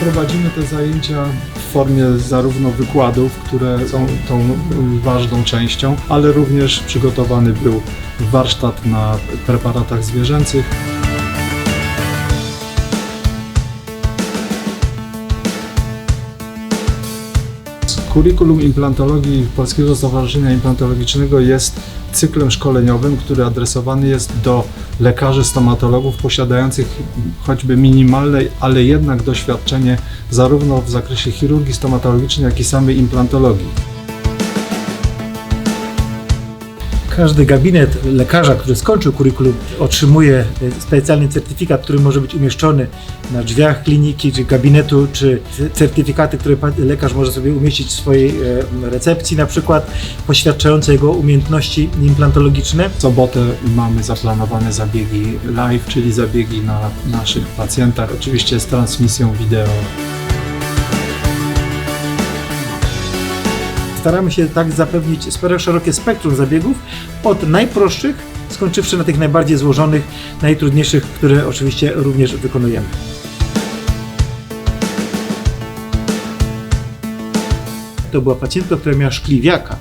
prowadzimy te zajęcia w formie zarówno wykładów, które są tą ważną częścią, ale również przygotowany był warsztat na preparatach zwierzęcych. Kurikulum implantologii Polskiego Stowarzyszenia Implantologicznego jest cyklem szkoleniowym, który adresowany jest do lekarzy stomatologów posiadających choćby minimalne, ale jednak doświadczenie zarówno w zakresie chirurgii stomatologicznej, jak i samej implantologii. Każdy gabinet lekarza, który skończył kurikulum, otrzymuje e, specjalny certyfikat, który może być umieszczony na drzwiach kliniki czy gabinetu, czy certyfikaty, które lekarz może sobie umieścić w swojej recepcji, na przykład poświadczające jego umiejętności implantologiczne. W sobotę mamy zaplanowane zabiegi live, czyli zabiegi na naszych pacjentach, oczywiście z transmisją wideo. Staramy się tak zapewnić szerokie spektrum zabiegów, od najprostszych, skończywszy na tych najbardziej złożonych, najtrudniejszych, które oczywiście również wykonujemy. To była pacjentka, która miała szkliwiaka,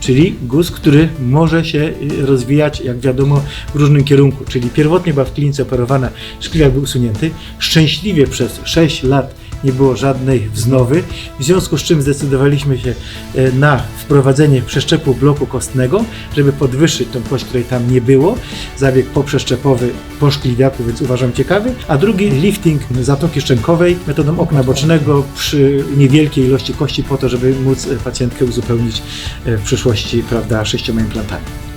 czyli guz, który może się y, rozwijać, jak wiadomo, w różnym kierunku. Czyli pierwotnie była w klinice operowana, szkliwiak był usunięty. Szczęśliwie przez 6 lat nie było żadnej wznowy, w związku z czym zdecydowaliśmy się e, na wprowadzenie przeszczepu bloku kostnego, żeby podwyższyć tą kość, której tam nie było. Zabieg poprzeszczepowy po szkliwiaku, więc uważam ciekawy. A drugi lifting zatoki szczękowej metodą okna bocznego przy niewielkiej ilości kości po to, żeby móc e, pacjentkę uzupełnić e, w przyszłości, prawda, sześcioma implantami.